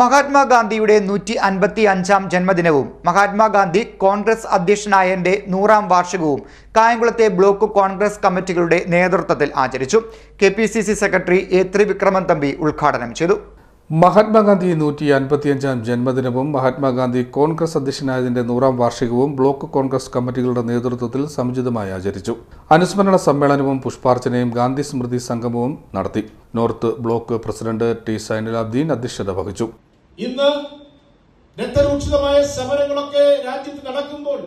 മഹാത്മാഗാന്ധിയുടെ നൂറ്റി അൻപത്തി അഞ്ചാം ജന്മദിനവും മഹാത്മാഗാന്ധി കോൺഗ്രസ് അധ്യക്ഷനായതിന്റെ നൂറാം വാർഷികവും കായംകുളത്തെ ബ്ലോക്ക് കോൺഗ്രസ് കമ്മിറ്റികളുടെ നേതൃത്വത്തിൽ ആചരിച്ചു. K P C C secretary A Trivikraman Thampi ഉദ്ഘാടനം ചെയ്തു. മഹാത്മാഗാന്ധി നൂറ്റി അൻപത്തിയഞ്ചാം ജന്മദിനവും മഹാത്മാഗാന്ധി കോൺഗ്രസ് അധ്യക്ഷനായതിന്റെ നൂറാം വാർഷികവും ബ്ലോക്ക് കോൺഗ്രസ് കമ്മിറ്റികളുടെ നേതൃത്വത്തിൽ സമുചിതമായി ആചരിച്ചു. അനുസ്മരണ സമ്മേളനവും പുഷ്പാർച്ചനയും ഗാന്ധി സ്മൃതി സംഗമവും നടത്തി. North block president T Zainulabdeen അധ്യക്ഷത വഹിച്ചു. ഇന്ന് രക്തരൂക്ഷിതമായ സമരങ്ങളൊക്കെ രാജ്യത്ത് നടക്കുമ്പോൾ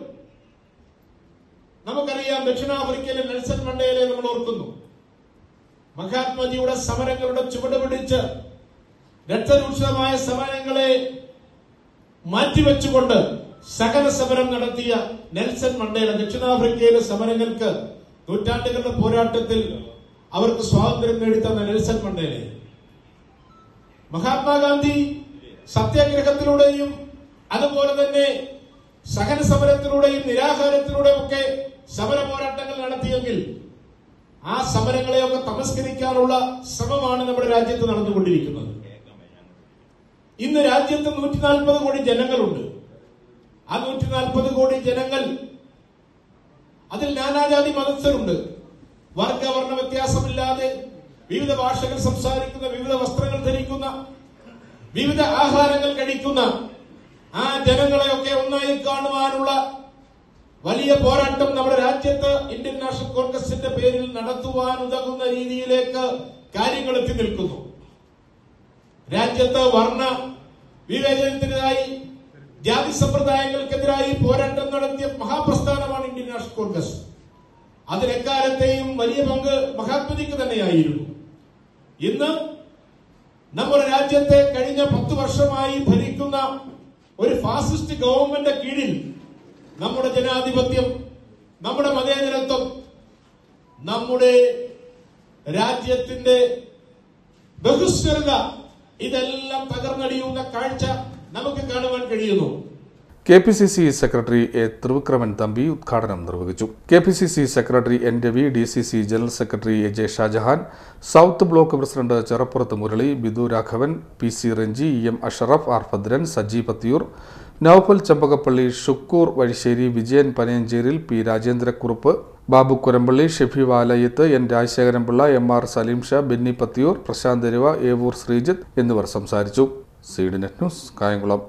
നമുക്കറിയാം ദക്ഷിണാഫ്രിക്കയിലെ നെൽസൺ മണ്ടേലെ നമ്മൾ ഓർക്കുന്നു. മഹാത്മജിയുടെ സമരങ്ങളുടെ ചുവട് പിടിച്ച് രക്തരൂക്ഷിതമായ സമരങ്ങളെ മാറ്റിവെച്ചുകൊണ്ട് സകല സമരം നടത്തിയ നെൽസൺ മണ്ടേല ദക്ഷിണാഫ്രിക്കയിലെ സമരങ്ങൾക്ക് നൂറ്റാണ്ടുകളുടെ പോരാട്ടത്തിൽ അവർക്ക് സ്വാതന്ത്ര്യം നേടിത്തന്ന നെൽസൺ മണ്ടേലെ മഹാത്മാഗാന്ധി സത്യാഗ്രഹത്തിലൂടെയും അതുപോലെ തന്നെ സഹന സമരത്തിലൂടെയും നിരാഹാരത്തിലൂടെയും ഒക്കെ സമര പോരാട്ടങ്ങൾ നടത്തിയെങ്കിൽ ആ സമരങ്ങളെയൊക്കെ തമസ്കരിക്കാനുള്ള ശ്രമമാണ് നമ്മുടെ രാജ്യത്ത് നടന്നുകൊണ്ടിരിക്കുന്നത്. ഇന്ന് രാജ്യത്ത് നൂറ്റി നാൽപ്പത് കോടി ജനങ്ങളുണ്ട്. ആ നൂറ്റി നാൽപ്പത് കോടി ജനങ്ങൾ അതിൽ നാനാജാതി മതസ്ഥരുണ്ട്. വർഗവർണ വ്യത്യാസമില്ലാതെ വിവിധ ഭാഷകൾ സംസാരിക്കുന്ന വിവിധ വസ്ത്രങ്ങൾ ധരിക്കുന്ന വിവിധ ആഹാരങ്ങൾ കഴിക്കുന്ന ആ ജനങ്ങളെയൊക്കെ ഒന്നായി കാണുവാനുള്ള വലിയ പോരാട്ടം നമ്മുടെ രാജ്യത്ത് ഇന്ത്യൻ നാഷണൽ കോൺഗ്രസിന്റെ പേരിൽ നടത്തുവാൻ ഉതകുന്ന രീതിയിലേക്ക് കാര്യങ്ങൾ എത്തി നിൽക്കുന്നു. രാജ്യത്ത് വർണ വിവേചനത്തിനെതിരായി ജാതി സമ്പ്രദായങ്ങൾക്കെതിരായി പോരാട്ടം നടത്തിയ മഹാപ്രസ്ഥാനമാണ് ഇന്ത്യൻ നാഷണൽ കോൺഗ്രസ്. അതിനെക്കാലത്തെയും വലിയ പങ്ക് മഹാത്മജിക്ക് തന്നെയായിരുന്നു. ഇന്ന് നമ്മുടെ രാജ്യത്തെ കഴിഞ്ഞ പത്ത് വർഷമായി ഭരിക്കുന്ന ഒരു ഫാസിസ്റ്റ് ഗവൺമെന്റ് കീഴിൽ നമ്മുടെ ജനാധിപത്യം നമ്മുടെ മതേതരത്വം നമ്മുടെ രാജ്യത്തിന്റെ ബഹുസ്വരത ഇതെല്ലാം തകർന്നടിയുന്ന കാഴ്ച നമുക്ക് കാണുവാൻ കഴിയുന്നു. K P C C secretary A Trivikraman Thampi ഉദ്ഘാടനം നിർവഹിച്ചു. K P C C secretary N Ravi D C C general secretary A J Shajahan south block president Cherappurath Murali Bidu Raghavan P C Ranji E M Ashraf R Bhadran Saji Pathiyoor Noufal Champakappally Shukoor Vazhissery Vijayan Panayancheril P Rajendrakurup Babu Kurampally Shefi Valayath N Rajasekharanpillai M R Saleem Sha Benny Pathiyoor Prashanth രവ Evoor Sreejith എന്നിവർ സംസാരിച്ചു. Seed net news Kayamkulam.